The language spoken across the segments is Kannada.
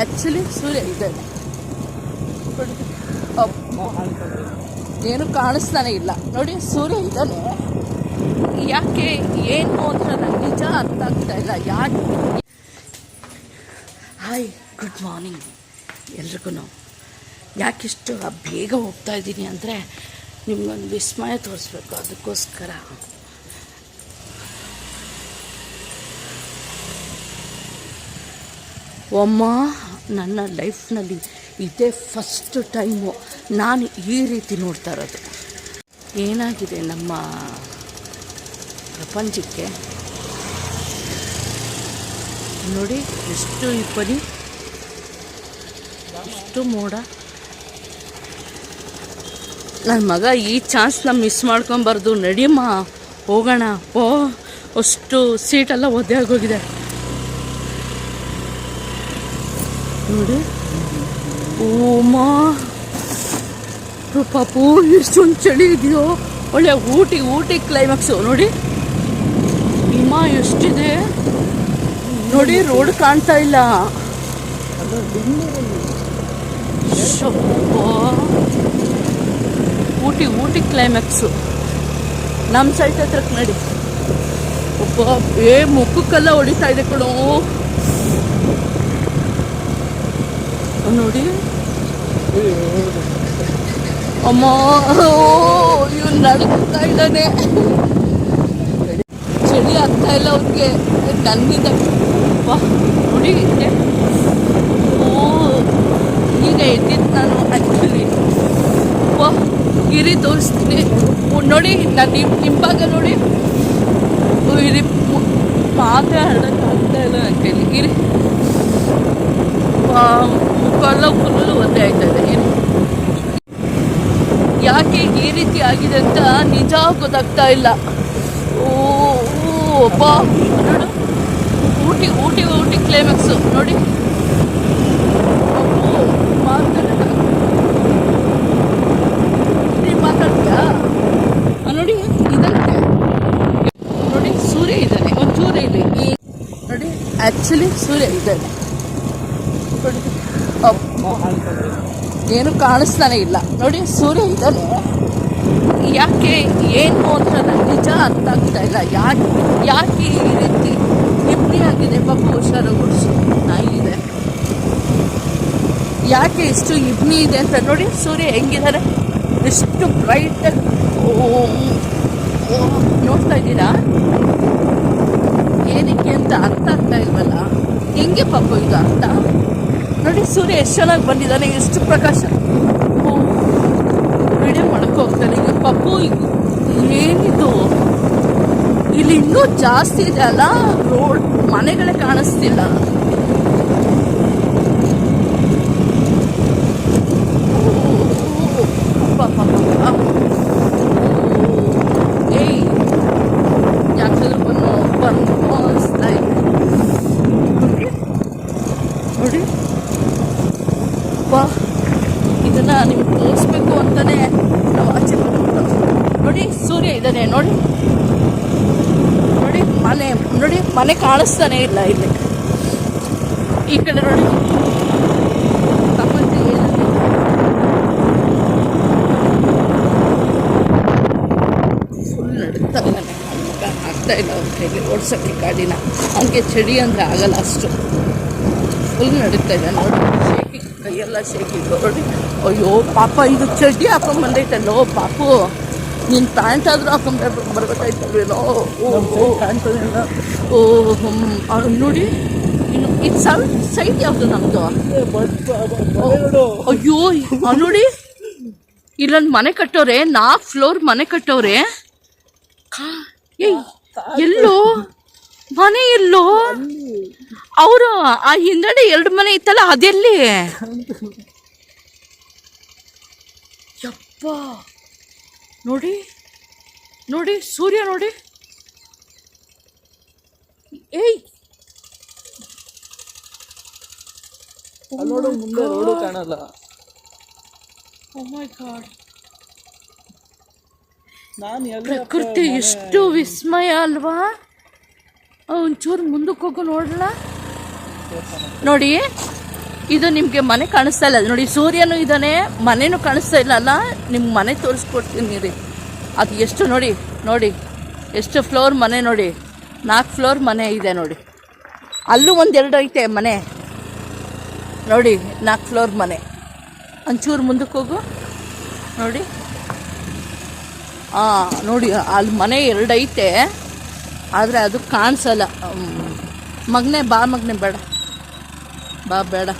ಆ್ಯಕ್ಚುಲಿ ಸೂರ್ಯ ಇದೆ. ಏನು ಕಾಣಿಸ್ತಾನೆ ಇಲ್ಲ. ನೋಡಿ, ಸೂರ್ಯ ಇದ್ದಾನೆ. ಯಾಕೆ, ಏನು ಅಂತ ನನಗೆ ನಿಜ ಅರ್ಥ ಆಗ್ತಾ ಇಲ್ಲ. ಯಾಕೆ? ಹಾಯ್ ಗುಡ್ ಮಾರ್ನಿಂಗ್ ಎಲ್ರಿಗೂ ಯಾಕಿಷ್ಟು ಬೇಗ ಹೋಗ್ತಾ ಇದ್ದೀನಿ ಅಂದರೆ ನಿಮ್ಗೊಂದು ವಿಸ್ಮಯ ತೋರಿಸ್ಬೇಕು. ಅದಕ್ಕೋಸ್ಕರ. ಅಮ್ಮ ನನ್ನ ಲೈಫ್ನಲ್ಲಿ ಇದೇ ಫಸ್ಟ್ ಟೈಮು ನಾನು ಈ ರೀತಿ ನೋಡ್ತಾ ಇರೋದು. ಏನಾಗಿದೆ ನಮ್ಮ ಪ್ರಪಂಚಕ್ಕೆ? ನೋಡಿ, ಎಷ್ಟು ಇಬ್ಬನಿ, ಎಷ್ಟು ಮೋಡ. ನನ್ನ ಮಗ ಈ ಚಾನ್ಸ್ನ ಮಿಸ್ ಮಾಡ್ಕೊಬಾರ್ದು. ನಡಿಯಮ್ಮ ಹೋಗೋಣ. ಓ, ಅಷ್ಟು ಸೀಟೆಲ್ಲ ಒದ್ದೆ ಆಗೋಗಿದೆ ನೋಡಿ ಓಮಾ ಪಾಪು ಎಷ್ಟೊಂದು ಚಳಿ ಇದೆಯೋ. ಒಳ್ಳೆ ಊಟಿ ಊಟಿ ಕ್ಲೈಮ್ಯಾಕ್ಸು ನೋಡಿ. ಹಿಮ ಎಷ್ಟಿದೆ. ನೋಡಿ ರೋಡ್ ಕಾಣ್ತಾ ಇಲ್ಲ. ಊಟಿ ಊಟಿ ಕ್ಲೈಮ್ಯಾಕ್ಸು ನಮ್ಮ ಸೈಟ್ ಹತ್ರಕ್ಕೆ ನಡಿ. ಒಬ್ಬ ಏ, ಮುಖಕ್ಕೆಲ್ಲ ಹೊಡಿತಾ ಇದೆ ಕಣೋ. ನೋಡಿ. ಅಮ್ಮ ಇವನು ನಡ್ಕೊತಾ ಇದ್ದಾನೆ. ಚಳಿ ಆಗ್ತಾ ಇಲ್ಲ ಅವ್ರಿಗೆ ನನ್ನಿಂದ ನೋಡಿ ಓ ಈಗ ಎದ್ದಿದ್ದು ನಾನು ಆ್ಯಕ್ಚುಲಿ ವಾ ಗಿರಿ ತೋರಿಸ್ತೀನಿ ನೋಡಿ ನಾನು ನಿಮ್ಮ ಹಿಂಭಾಗ ನೋಡಿ. ಇರಿ, ಮು- ಮಾತೇ ಅಂತ ಇಲ್ಲ ನನ್ನ ಕೈಲಿ ಇರಿ ಎಲ್ಲ ಫುಲ್ಲು ಒಂದೇ ಆಯ್ತಾ ಇದೆ? ಏನು? ಯಾಕೆ ಈ ರೀತಿ ಆಗಿದೆ ಅಂತ ನಿಜ ಗೊತ್ತಾಗ್ತಾ ಇಲ್ಲ. ಓ ಅಬ್ಬಾ. ನೋಡು. ಊಟಿ ಊಟಿ ಊಟಿ ಕ್ಲೈಮ್ಯಾಕ್ಸು ನೋಡಿ. ನೋಡಿ ಇದಂತೆ ನೋಡಿ, ಸೂರ್ಯ ಇದ್ದಾನೆ. ಒಂಚೂರು ಸೂರ್ಯ ಈ, ನೋಡಿ ಆ್ಯಕ್ಚುಲಿ ಸೂರ್ಯ ಇದ್ದಾನೆ. ಏನು ಕಾಣಿಸ್ತಾನೆ ಇಲ್ಲ. ನೋಡಿ, ಸೂರ್ಯ ಇದ್ದಾನೆ. ಯಾಕೆ ಏನು ಅಂತ ನಿಜ ಅರ್ಥ ಆಗ್ತಾ ಇಲ್ಲ. ಯಾಕೆ ಯಾಕೆ ಈ ರೀತಿ ಆಗಿದೆ ಪಾಪ ಹುಷಾರು ಗುಡ್ಸು ನಾಯಿ ಇದೆ. ಯಾಕೆ ಇಷ್ಟು ಇಬ್ನಿ ಇದೆ ಅಂತ ನೋಡಿ, ಸೂರ್ಯ ಹೆಂಗಿದ್ದಾರೆ ಎಷ್ಟು ಬ್ರೈಟ್ ನೋಡ್ತಾ ಇದ್ದೀರಾ? ಏನಕ್ಕೆ ಅಂತ ಅರ್ಥ ಆಗ್ತಾ ಇಲ್ವಲ್ಲ? ಹೆಂಗೆ ಪಾಪ ಇದು ಅರ್ಥ? ನೋಡಿ ಸೂರ್ಯ ಎಷ್ಟು ಚೆನ್ನಾಗಿ ಬಂದಿದ್ದಾನೆ, ಎಷ್ಟು ಪ್ರಕಾಶ. ವಿಡಿಯೋ ಮಾಡಕ್ಕೆ ಹೋಗ್ತಾನೆ. ಈಗ ಪಪ್ಪು ಏನಿದು? ಇಲ್ಲಿ ಇನ್ನೂ ಜಾಸ್ತಿ ಇದೆ ಅಲ್ಲ, ರೋಡ್, ಮನೆಗಳೇ ಕಾಣಿಸ್ತಿಲ್ಲ ಪಾಪ ಏಯ್ ಯಾಕಂದ್ರೆ ಬಂದು ಬಂದು ಅನಿಸ್ತಾ ಇದೆ ನೋಡಿ ನೋಡಿ ವಾ ಇದನ್ನ ನಿಮ್ಗೆ ತೋರಿಸ್ಬೇಕು ಅಂತಾನೆ ನಾವು ಆಚೆ ಬಂದ್ಬಿಟ್ಟು ನೋಡಿ ಸೂರ್ಯ ಇದ್ದಾನೆ ನೋಡಿ ನೋಡಿ ಮನೆ ನೋಡಿ ಮನೆ ಕಾಣಿಸ್ತಾನೆ ಇಲ್ಲ ಇಲ್ಲಿ. ಈ ಕಡೆ ನೋಡಿ. ಫುಲ್ ನಡುತ್ತಾ ಇದ್ದಾನೆ ನನ್ನ ಮಗ ಆಗ್ತಾ ಇಲ್ಲ ಓಡ್ಸೋಕ್ಕೆ ಗಾಡಿನ. ಅವನಿಗೆ ಚಳಿ ಅಂದರೆ ಆಗಲ್ಲ ಅಷ್ಟು. ಫುಲ್ ನಡೀತಾ ಇದೆ. ನೋಡಿ ಶೇಕಿ ಕೈಯೆಲ್ಲ ಶೇಕಿ ನೋಡಿ. ಅಯ್ಯೋ, ಪಾಪ ಇದು ಚಡಿ ಹಾಕೊಂಬಂದೈತಲ್ಲೋ ಪಾಪು. ನೀನು ಪ್ಯಾಂಟ್ ಆದರೂ ಹಾಕೊಂಬರ್ಬೇಕು ಬರ್ಬೇಕಾಯ್ತಲ್ವೇನೋ. ಓ ಓ. ಓ. ನೋಡಿ ಇನ್ನು ಇದು ಸೈಡ್ ಸೈಡ್ ಯಾವುದು ನಮ್ಮದು ಅಯ್ಯೋ ನೋಡಿ ಇಲ್ಲೊಂದು ಮನೆ ಕಟ್ಟೋರೆ ನಾಲ್ಕು ಫ್ಲೋರ್ ಮನೆ ಕಟ್ಟೋರೆ. ಎಲ್ಲೋ? ಮನೆ ಎಲ್ಲೋ? ಅವರು ಆ ಹಿಂದಡೆ ಎರಡು ಮನೆ ಇತ್ತಲ್ಲ ಅದೆಲ್ಲಿ? ಯಪ್ಪ. ನೋಡಿ ನೋಡಿ ಸೂರ್ಯ ನೋಡಿ. ಏಯ್! ನೋಡು ಮುಂದೆ ರೋಡು ಕಾಣಲ್ಲ. Oh. ನಾನು ಎಲ್ಲಿ ಪ್ರಕೃತಿ ಎಷ್ಟು ವಿಸ್ಮಯ ಅಲ್ವಾ? ಒಂಚೂರು ಮುಂದಕ್ಕೆ ಹೋಗು ನೋಡಲ್ಲ ನೋಡಿ ಇದು ನಿಮಗೆ ಮನೆ ಕಾಣಿಸ್ತಾ ಇಲ್ಲ. ನೋಡಿ ಸೂರ್ಯನೂ ಇದ್ದಾನೆ ಮನೆನೂ ಕಾಣಿಸ್ತಾ ಇಲ್ಲ ಅಲ್ಲ ನಿಮ್ಗೆ ಮನೆ ತೋರಿಸ್ಕೊಡ್ತೀನಿ ರೀ. ಅದು ಎಷ್ಟು ನೋಡಿ ನೋಡಿ ಎಷ್ಟು ಫ್ಲೋರ್ ಮನೆ ನೋಡಿ. ನಾಲ್ಕು ಫ್ಲೋರ್ ಮನೆ ಇದೆ ನೋಡಿ. ಅಲ್ಲೂ ಒಂದೆರಡು ಐತೆ ಮನೆ. ನೋಡಿ, ನಾಲ್ಕು ಫ್ಲೋರ್ ಮನೆ. ಒಂಚೂರು ಮುಂದಕ್ಕೆ ಹೋಗು. ನೋಡಿ. ಹಾಂ ನೋಡಿ, ಅಲ್ಲಿ ಮನೆ ಎರಡು ಐತೆ. ಆದರೆ ಅದು ಕಾಣಿಸಲ್ಲ. ಮಗನೇ, ಬಾ ಮಗನೇ, ಬೇಡ. ಬಾ, ಬೇಡ.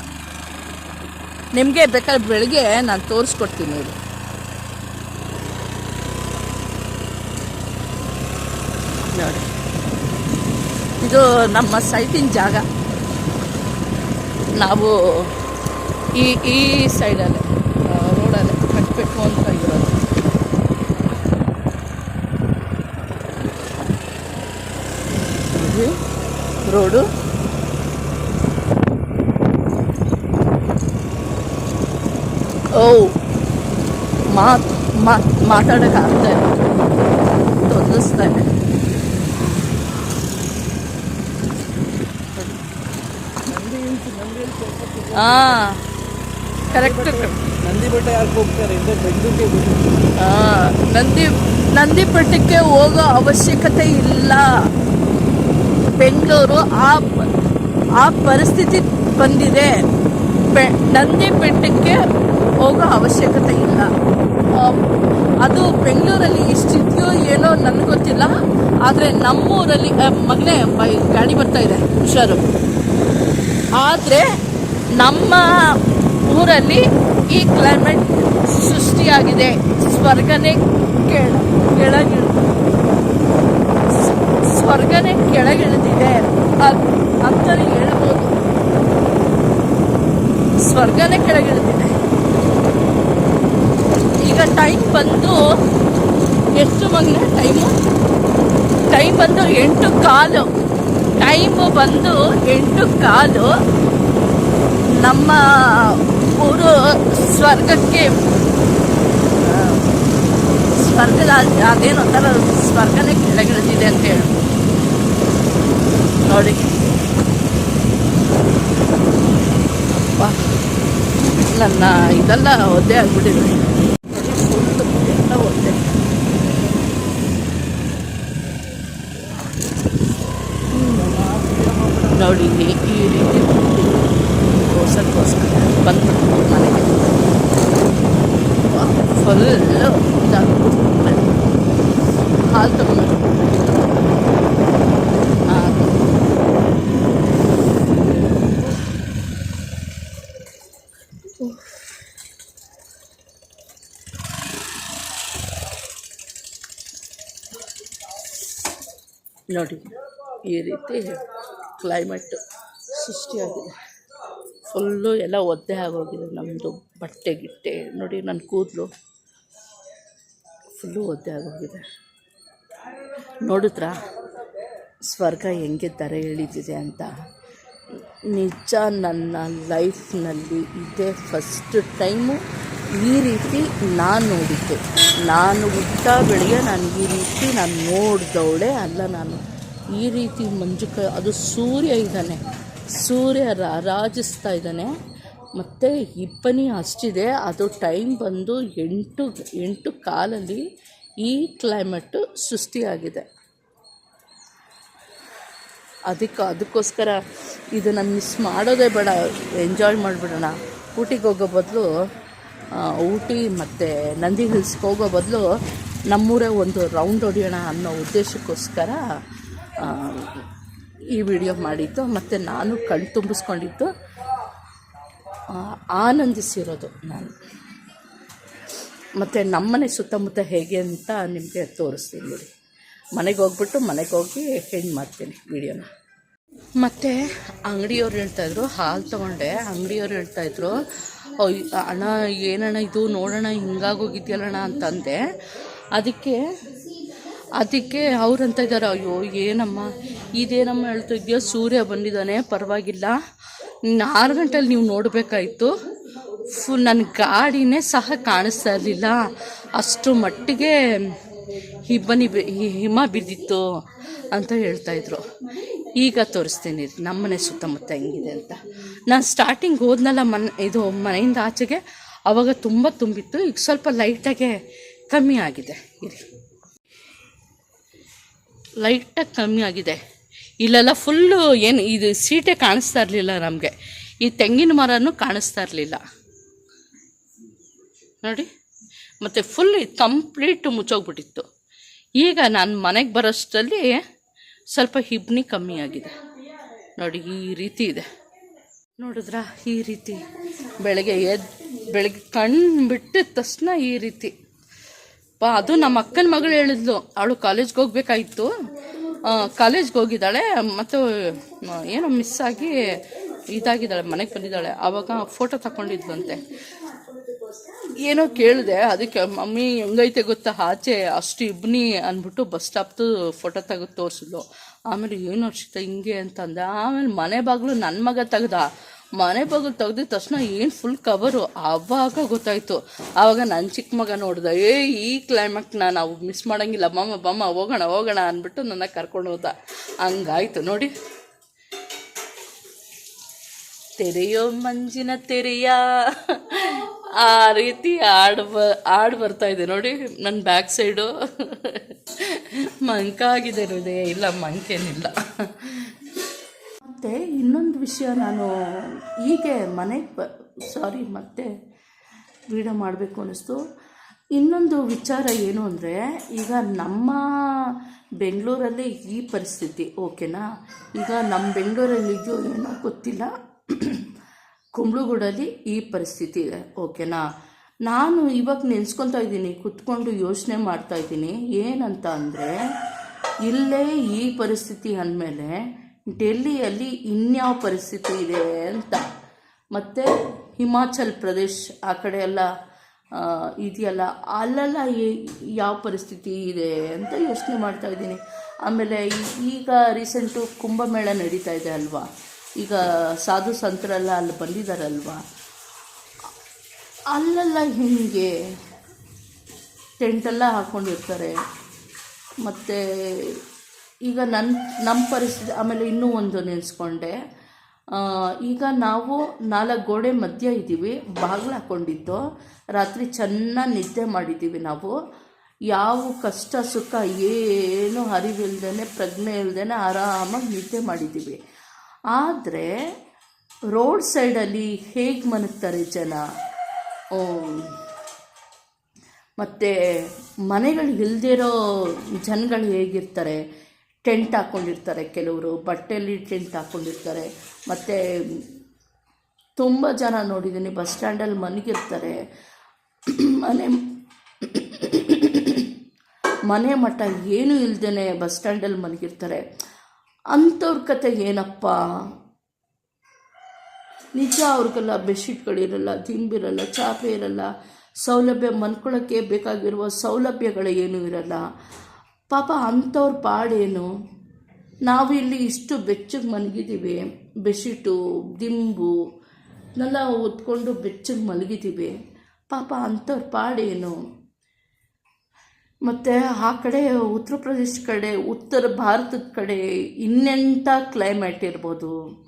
ನಿಮಗೆ ಬೇಕಾದ್ರೆ ಬೆಳಿಗ್ಗೆ ನಾನು ತೋರಿಸ್ಕೊಡ್ತೀನಿ ಇದು ನೋಡಿ ಇದು ನಮ್ಮ ಸೈಟಿನ ಜಾಗ. ನಾವು ಈ ಈ ಸೈಡಲ್ಲೇ ರೋಡಲ್ಲೇ ಕಟ್ಟಬೇಕು ಅಂತ ಇರೋದು. ರೋಡು. ಓ ಮಾತ್, ಮಾತು, ಮಾತಾಡೋಕ್ಕಾಗ್ತಾ ಇಲ್ಲ. ತೊದಲಿಸ್ತಾ ಇದೆ ಹಾಂ. ಕರೆಕ್ಟ್ ನಂದಿ ಬೆಟ್ಟ ಯಾಕೆ ಹೋಗ್ತಾರೆ? ಇಲ್ಲ ಬೆಂಗಳೂರಿಗೆ ನಂದಿ ನಂದಿ ಬೆಟ್ಟಕ್ಕೆ ಹೋಗೋ ಅವಶ್ಯಕತೆ ಇಲ್ಲ. ಬೆಂಗಳೂರು ಆ ಆ ಪರಿಸ್ಥಿತಿ ಬಂದಿದೆ. ಬೆ ನಂದಿ ಬೆಟ್ಟಕ್ಕೆ ಹೋಗೋ ಅವಶ್ಯಕತೆ ಇಲ್ಲ. ಅದು ಬೆಂಗಳೂರಲ್ಲಿ ಎಷ್ಟಿದೆಯೋ ಏನೋ ನನಗೆ ಗೊತ್ತಿಲ್ಲ. ಆದರೆ ನಮ್ಮೂರಲ್ಲಿ ಮಗನೇ ಬೈ ಗಾಡಿ ಬರ್ತಾ ಇದೆ ಹುಷಾರು. ಆದರೆ ನಮ್ಮ ಊರಲ್ಲಿ ಈ ಕ್ಲೈಮೇಟ್ ಸೃಷ್ಟಿಯಾಗಿದೆ. ಸ್ವರ್ಗನೇ ಕೆಳ ಕೆಳಗಿಳ ಸ್ವರ್ಗನೇ ಕೆಳಗಿಳಿದಿದೆ ಅಂತಲೇ ಹೇಳ್ಬೋದು. ಸ್ವರ್ಗನೇ ಕೆಳಗಿಳಿದಿದೆ. ಈಗ ಟೈಮ್ ಬಂದು ಎಷ್ಟು ಮಗನ? ಟೈಮು ಟೈಮ್ ಬಂದು ಎಂಟು ಕಾಲು. ಟೈಮು ಬಂದು ಎಂಟು ಕಾಲು. ನಮ್ಮ ಊರು ಸ್ವರ್ಗಕ್ಕೆ ಸ್ವರ್ಗದ ಅದೇನು ಅಂತಾರ ಸ್ವರ್ಗನೇ ಕೆಳಗಿಳಿದಿದೆ ಅಂತ ಹೇಳಿ. ನೋಡಿ. ನನ್ನ ಇದೆಲ್ಲ ಒದ್ದೆ ಆಗ್ಬಿಟ್ಟಿದೆ. ನೋಡಿ, ಈ ಈ ರೀತಿ ತೋರ್ಸಕ್ಕೋಸ್ಕರ ಬಂದ್ಬಿಟ್ಟು ಮನೆಗೆ ಫುಲ್ಲು ಇದಾಗ್ಬಿಟ್ಟು ಹಾಲು ತಗೊಂಡು ಹಾಂ ನೋಡಿ, ಈ ರೀತಿ ಕ್ಲೈಮೇಟ್ ಸೃಷ್ಟಿಯಾಗಿದೆ. ಫುಲ್ಲು ಎಲ್ಲ ಒದ್ದೆ ಆಗೋಗಿದೆ ನಮ್ಮದು ಬಟ್ಟೆ, ಗಿಟ್ಟೆ, ನೋಡಿ ನನ್ನ ಕೂದಲು. ಫುಲ್ಲು ಒದ್ದೆ ಆಗೋಗಿದೆ. ನೋಡಿದ್ರ, ಸ್ವರ್ಗ ಹೆಂಗೆ ತರ ಇಳಿದಿದೆ ಅಂತ. ನಿಜ ನನ್ನ ಲೈಫ್ನಲ್ಲಿ ಇದೇ ಫಸ್ಟ್ ಟೈಮು ಈ ರೀತಿ ನಾನು ನೋಡಿದ್ದೆ. ನಾನು ಹುಟ್ಟ ಬೆಳಿಗ್ಗೆ ನಾನು ಈ ರೀತಿ ನಾನು ನೋಡಿದವಳೆ ಅಲ್ಲ ನಾನು ಈ ರೀತಿ ಮಂಜುಕ, ಅದು ಸೂರ್ಯ ಇದ್ದಾನೆ. ಸೂರ್ಯ ರಾಜಿಸ್ತಾ ಇದ್ದಾನೆ. ಮತ್ತು ಇಬ್ಬನಿ ಅಷ್ಟಿದೆ. ಅದು ಟೈಮ್ ಬಂದು ಎಂಟು ಎಂಟು ಕಾಲಲ್ಲಿ ಈ ಕ್ಲೈಮೇಟು ಸೃಷ್ಟಿಯಾಗಿದೆ. ಅದಕ್ಕೆ, ಅದಕ್ಕೋಸ್ಕರ ಇದನ್ನು ಮಿಸ್ ಮಾಡೋದೇ ಬೇಡ. ಎಂಜಾಯ್ ಮಾಡಿಬಿಡೋಣ. ಊಟಿಗೆ ಹೋಗೋ ಬದಲು ಊಟಿ ಮತ್ತು ನಂದಿ ಹಿಲ್ಸ್ಗೆ ಹೋಗೋ ಬದಲು ನಮ್ಮೂರೇ ಒಂದು ರೌಂಡ್ ಹೊಡೆಯೋಣ ಅನ್ನೋ ಉದ್ದೇಶಕ್ಕೋಸ್ಕರ ಈ ವಿಡಿಯೋ ಮಾಡಿದ್ದು. ಮತ್ತು ನಾನು ಕಣ್ ತುಂಬಿಸ್ಕೊಂಡಿದ್ದು ಆನಂದಿಸಿರೋದು ನಾನು. ಮತ್ತು ನಮ್ಮನೆ ಸುತ್ತಮುತ್ತ ಹೇಗೆ ಅಂತ ನಿಮಗೆ ತೋರಿಸ್ತೀನಿ ನೋಡಿ. ಮನೆಗೆ ಹೋಗ್ಬಿಟ್ಟು ಮನೆಗೆ ಹೋಗಿ ಹೆಣ್ಣು ಮಾಡ್ತೀನಿ ವಿಡಿಯೋನ ಮತ್ತು ಅಂಗಡಿಯವ್ರು ಹೇಳ್ತಾಯಿದ್ರು ಹಾಲು ತೊಗೊಂಡೆ. ಅಂಗಡಿಯವ್ರು ಹೇಳ್ತಾಯಿದ್ರು ಅಣ್ಣ, ಏನಣ್ಣ ಇದು? ನೋಡೋಣ ಹಿಂಗಾಗೋಗಿದ್ಯಲ್ಲಣ್ಣ ಅಂತಂದೆ. ಅದಕ್ಕೆ ಅದಕ್ಕೆ ಅವ್ರು ಅಂತ ಇದ್ದಾರೆ. ಅಯ್ಯೋ, ಏನಮ್ಮ? ಇದೇನಮ್ಮ ಹೇಳ್ತಾ ಇದೆಯೋ? ಸೂರ್ಯ ಬಂದಿದ್ದಾನೆ, ಪರವಾಗಿಲ್ಲ. ಆರು ಗಂಟೆಲಿ ನೀವು ನೋಡಬೇಕಾಯ್ತು. ಫುಲ್ ನನ್ನ ಗಾಡಿನೇ ಸಹ ಕಾಣಿಸ್ತಾ ಇರಲಿಲ್ಲ. ಅಷ್ಟು ಮಟ್ಟಿಗೆ ಹಿಬ್ಬನಿ ಹಿಮ ಬಿದ್ದಿತ್ತು ಅಂತ ಹೇಳ್ತಾಯಿದ್ರು ಈಗ ತೋರಿಸ್ತೀನಿ. ನಮ್ಮನೆ ಸುತ್ತಮುತ್ತ ಹೆಂಗಿದೆ ಅಂತ. ನಾನು ಸ್ಟಾರ್ಟಿಂಗ್ ಹೋದ್ನಲ್ಲ ಮನೆ, ಇದು ಮನೆಯಿಂದ ಆಚೆಗೆ, ಅವಾಗ ತುಂಬ ತುಂಬಿತ್ತು. ಈಗ ಸ್ವಲ್ಪ ಲೈಟಾಗೆ ಕಮ್ಮಿ ಆಗಿದೆ. ಇರಿ. ಲೈಟಾಗಿ ಕಮ್ಮಿ ಆಗಿದೆ. ಇಲ್ಲೆಲ್ಲ ಫುಲ್ಲು ಏನು, ಇದು ಸೀಟೆ ಕಾಣಿಸ್ತಾ ಇರಲಿಲ್ಲ ನಮಗೆ. ಈ ತೆಂಗಿನ ಮರನೂ ಕಾಣಿಸ್ತಾ ಇರಲಿಲ್ಲ. ನೋಡಿ. ಮತ್ತು ಫುಲ್ ಕಂಪ್ಲೀಟ್ ಮುಚ್ಚೋಗ್ಬಿಟ್ಟಿತ್ತು. ಈಗ ನಾನು ಮನೆಗೆ ಬರೋಷ್ಟರಲ್ಲಿ ಸ್ವಲ್ಪ ಹಿಬ್ನಿ ಕಮ್ಮಿ ಆಗಿದೆ. ನೋಡಿ, ಈ ರೀತಿ ಇದೆ. ನೋಡಿದ್ರಾ? ಈ ರೀತಿ. ಬೆಳಗ್ಗೆ ಎದ್ ಬೆಳಗ್ಗೆ ಕಣ್ಣು ಬಿಟ್ಟಿದ ತಕ್ಷಣ ಈ ರೀತಿ. ಪಾ, ಅದು ನಮ್ಮ ಅಕ್ಕನ ಮಗಳು ಹೇಳಿದ್ಲು. ಅವಳು ಕಾಲೇಜ್ಗೆ ಹೋಗ್ಬೇಕಾಯಿತು. ಕಾಲೇಜ್ಗೆ ಹೋಗಿದ್ದಾಳೆ. ಮತ್ತು, ಏನೋ ಮಿಸ್ ಆಗಿ ಇದಾಗಿದ್ದಾಳೆ, ಮನೆಗೆ ಬಂದಿದ್ದಾಳೆ. ಆವಾಗ ಫೋಟೋ ತಗೊಂಡಿದ್ಲಂತೆ ಏನೋ ಕೇಳಿದೆ, ಅದಕ್ಕೆ ಮಮ್ಮಿ ಹೆಂಗೈತೆ ಗೊತ್ತಾ, ಆಚೆ ಅಷ್ಟು ಇಬ್ನಿ ಅಂದ್ಬಿಟ್ಟು ಬಸ್ ಸ್ಟಾಪ್ದು ಫೋಟೋ ತೆಗೆದು ತೋರಿಸಿದ್ಲು. ಆಮೇಲೆ ಏನು ಅರ್ಷಿತ ಹಿಂಗೆ ಅಂತಂದೆ ಆಮೇಲೆ ಮನೆ ಬಾಗಿಲು ನನ್ನ ಮಗ ತೆಗ್ದ. ಮನೆ ಬಾಗಿಲು ತೆಗ್ದಿದ ತಕ್ಷಣ ಏನು ಫುಲ್ ಕವರು ಆವಾಗ ಗೊತ್ತಾಯ್ತು. ಆವಾಗ ನನ್ನ ಚಿಕ್ಕ ಮಗ ನೋಡ್ದೆ, ಏ, ಈ ಕ್ಲೈಮ್ಯಾಕ್ನ ನಾವು ಮಿಸ್ ಮಾಡೋಂಗಿಲ್ಲ, ಬಮ್ಮ ಬಮ್ಮ, ಹೋಗೋಣ ಹೋಗೋಣ ಅಂದ್ಬಿಟ್ಟು ನನ್ನ ಕರ್ಕೊಂಡು ಹೋದ. ಹಂಗಾಯ್ತು ನೋಡಿ. ತೆರೆಯೋ ಮಂಜಿನ ತೆರೆಯ ಆ ರೀತಿ ಹಾಡು ಬ ಹಾಡು ಬರ್ತಾ ಇದೆ. ನೋಡಿ ನನ್ನ ಬ್ಯಾಕ್ ಸೈಡು ಮಂಕಾಗಿದೆ ಹೃದಯ. ಇಲ್ಲ ಮಂಕೇನಿಲ್ಲ ಮತ್ತು ಇನ್ನೊಂದು ವಿಷಯ ನಾನು ಹೀಗೆ ಮನೆಗೆ ಬ ಸಾರಿ ಮತ್ತೆ ವೀಡಿಯೋ ಮಾಡಬೇಕು ಅನ್ನಿಸ್ತು. ಇನ್ನೊಂದು ವಿಚಾರ ಏನು ಅಂದರೆ, ಈಗ ನಮ್ಮ ಬೆಂಗಳೂರಲ್ಲಿ ಈ ಪರಿಸ್ಥಿತಿ ಓಕೆನಾ ಈಗ ನಮ್ಮ ಬೆಂಗಳೂರಲ್ಲಿ ಇದೆಯೋ ಏನೋ ಗೊತ್ತಿಲ್ಲ. ಕುಂಬ್ಳಗೂಡಲ್ಲಿ ಈ ಪರಿಸ್ಥಿತಿ ಇದೆ, ಓಕೆನಾ? ನಾನು ಇವಾಗ ನೆನೆಸ್ಕೊತಾ ಇದ್ದೀನಿ, ಕುತ್ಕೊಂಡು ಯೋಚನೆ ಮಾಡ್ತಾ ಇದ್ದೀನಿ. ಏನಂತ ಅಂದರೆ, ಇಲ್ಲೇ ಈ ಪರಿಸ್ಥಿತಿ ಅಂದಮೇಲೆ ಡೆಲ್ಲಿಯಲ್ಲಿ ಇನ್ಯಾವ ಪರಿಸ್ಥಿತಿ ಇದೆ ಅಂತ. ಮತ್ತು ಹಿಮಾಚಲ್ ಪ್ರದೇಶ್ ಆ ಕಡೆ ಎಲ್ಲ ಇದೆಯಲ್ಲ, ಅಲ್ಲೆಲ್ಲ ಯಾವ ಪರಿಸ್ಥಿತಿ ಇದೆ ಅಂತ ಯೋಚನೆ ಮಾಡ್ತಾ ಇದ್ದೀನಿ. ಆಮೇಲೆ ಈಗ ರೀಸೆಂಟು ಕುಂಭಮೇಳ ನಡೀತಾ ಇದೆ ಅಲ್ವಾ? ಈಗ ಸಾಧು ಸಂತರೆಲ್ಲ ಅಲ್ಲಿ ಬಂದಿದ್ದಾರಲ್ವ ಅಲ್ಲೆಲ್ಲ ಹಿಂಗೆ ಟೆಂಟೆಲ್ಲ ಹಾಕ್ಕೊಂಡಿರ್ತಾರೆ ಮತ್ತು ಈಗ ನನ್ನ ನಮ್ಮ ಪರಿಸ್ಥಿತಿ, ಆಮೇಲೆ ಇನ್ನೂ ಒಂದು ನೆನೆಸ್ಕೊಂಡೆ. ಈಗ ನಾವು ನಾಲ್ಕು ಗೋಡೆ ಮಧ್ಯ ಇದ್ದೀವಿ, ಬಾಗಿಲು ಹಾಕ್ಕೊಂಡಿದ್ದು ರಾತ್ರಿ ಚೆನ್ನಾಗಿ ನಿದ್ದೆ ಮಾಡಿದ್ದೀವಿ ನಾವು. ಯಾವ ಕಷ್ಟ ಸುಖ, ಏನು ಅರಿವಿಲ್ದೇ ಪ್ರಜ್ಞೆ ಇಲ್ದೇ ಆರಾಮಾಗಿ ನಿದ್ದೆ ಮಾಡಿದ್ದೀವಿ. ಆದರೆ ರೋಡ್ ಸೈಡಲ್ಲಿ ಹೇಗೆ ಮನಗ್ತಾರೆ ಜನ? ಮತ್ತು ಮನೆಗಳು ಇಲ್ದಿರೋ ಜನಗಳು ಹೇಗಿರ್ತಾರೆ? ಟೆಂಟ್ ಹಾಕ್ಕೊಂಡಿರ್ತಾರೆ ಕೆಲವರು, ಬಟ್ಟೆಯಲ್ಲಿ ಟೆಂಟ್ ಹಾಕ್ಕೊಂಡಿರ್ತಾರೆ ಮತ್ತು ತುಂಬ ಜನ ನೋಡಿದ್ದೀನಿ, ಬಸ್ ಸ್ಟ್ಯಾಂಡಲ್ಲಿ ಮನೆಗಿರ್ತಾರೆ ಮನೆ ಮನೆ ಮಠ ಏನೂ ಇಲ್ದೇ ಬಸ್ ಸ್ಟ್ಯಾಂಡಲ್ಲಿ ಮನಗಿರ್ತಾರೆ ಅಂಥವ್ರ ಕತೆ ಏನಪ್ಪ? ನಿಜ ಅವ್ರಿಗೆಲ್ಲ ಬೆಡ್ಶೀಟ್ಗಳಿರಲ್ಲ ದಿಂಬಿರಲ್ಲ ಚಾಪೆ ಇರಲ್ಲ, ಸೌಲಭ್ಯ ಮನ್ಕೊಳ್ಳೋಕ್ಕೆ ಬೇಕಾಗಿರುವ ಸೌಲಭ್ಯಗಳು ಏನೂ ಇರಲ್ಲ. ಪಾಪ ಅಂಥವ್ರ ಪಾಡೇನು? ಇಲ್ಲಿ ಇಷ್ಟು ಬೆಚ್ಚಗೆ ಮಲಗಿದ್ದೀವಿ ಬೆಡ್ಶೀಟು ದಿಂಬು ನೆಲ್ಲ ಹೊತ್ಕೊಂಡು ಬೆಚ್ಚಗೆ ಮಲಗಿದ್ದೀವಿ. ಪಾಪ ಅಂಥವ್ರ ಪಾಡೇನು? ಮತ್ತು ಆ ಕಡೆ ಉತ್ತರ ಪ್ರದೇಶ ಕಡೆ, ಉತ್ತರ ಭಾರತದ ಕಡೆ ಇನ್ನೆಂಥ ಕ್ಲೈಮೇಟ್ ಇರ್ಬೋದು.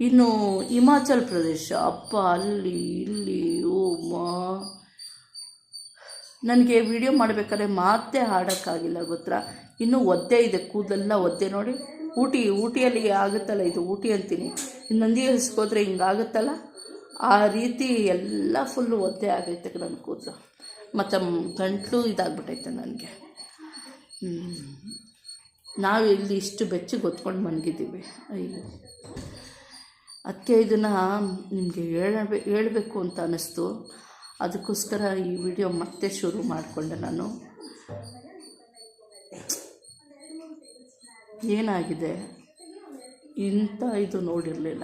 ಇನ್ನು ಹಿಮಾಚಲ್ ಪ್ರದೇಶ, ಅಪ್ಪ, ಅಲ್ಲಿ, ಇಲ್ಲಿ, ಓಮ್ಮ. ನನಗೆ ವಿಡಿಯೋ ಮಾಡಬೇಕಾದ್ರೆ ಮಾತೇ ಹಾಡೋಕ್ಕಾಗಿಲ್ಲ ಗೊತ್ತಾ? ಇನ್ನೂ ಒದ್ದೆ ಇದೆ, ಕೂದಲೆಲ್ಲ ಒದ್ದೆ ನೋಡಿ. ಊಟಿ, ಊಟಿಯಲ್ಲಿ ಆಗುತ್ತಲ್ಲ ಇದು? ಊಟಿ ಅಂತೀನಿ. ನಂದಿ ಹಸ್ಕೋದ್ರೆ ಹಿಂಗಾಗುತ್ತಲ್ಲ? ಆ ರೀತಿ ಎಲ್ಲ ಫುಲ್ಲು ಒದ್ದೆ ಆಗೈತೆ ನನ್ನ ಕೂದಲು. ಮತ್ತು ಗಂಟ್ಲು ಇದಾಗ್ಬಿಟ್ಟೈತೆ ನನಗೆ. ನಾವು ಇಲ್ಲಿ ಇಷ್ಟು ಬೆಚ್ಚಗೆ ಹೊತ್ಕೊಂಡು ಮಲಗಿದ್ದೀವಿ ಅಯ್ಯೋ. ಅದಕ್ಕೆ ಇದನ್ನು ನಿಮಗೆ ಹೇಳಬೇ, ಹೇಳಬೇಕು ಅಂತ ಅನ್ನಿಸ್ತು ಅದಕ್ಕೋಸ್ಕರ ಈ ವಿಡಿಯೋ ಮತ್ತೆ ಶುರು ಮಾಡಿಕೊಂಡೆ ನಾನು. ಏನಾಗಿದೆ? ಇಂಥ ಇದು ನೋಡಿರಲಿಲ್ಲ.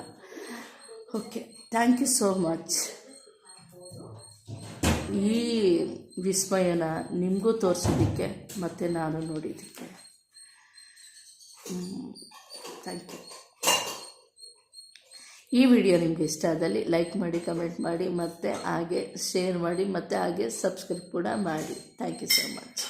Okay. Thank you so much ಈ ವಿಸ್ಮಯನ ನಿಮಗೂ ತೋರಿಸೋದಕ್ಕೆ ಮತ್ತು ನಾನು ನೋಡಿದ್ದಕ್ಕೆ. ಥ್ಯಾಂಕ್ ಯು ಈ ವಿಡಿಯೋ ನಿಮಗೆ ಇಷ್ಟ ಆದಲ್ಲಿ ಲೈಕ್ ಮಾಡಿ ಕಮೆಂಟ್ ಮಾಡಿ, ಮತ್ತು ಹಾಗೆ ಶೇರ್ ಮಾಡಿ, ಮತ್ತು ಹಾಗೆ ಸಬ್ಸ್ಕ್ರೈಬ್ ಕೂಡ ಮಾಡಿ. Thank you so much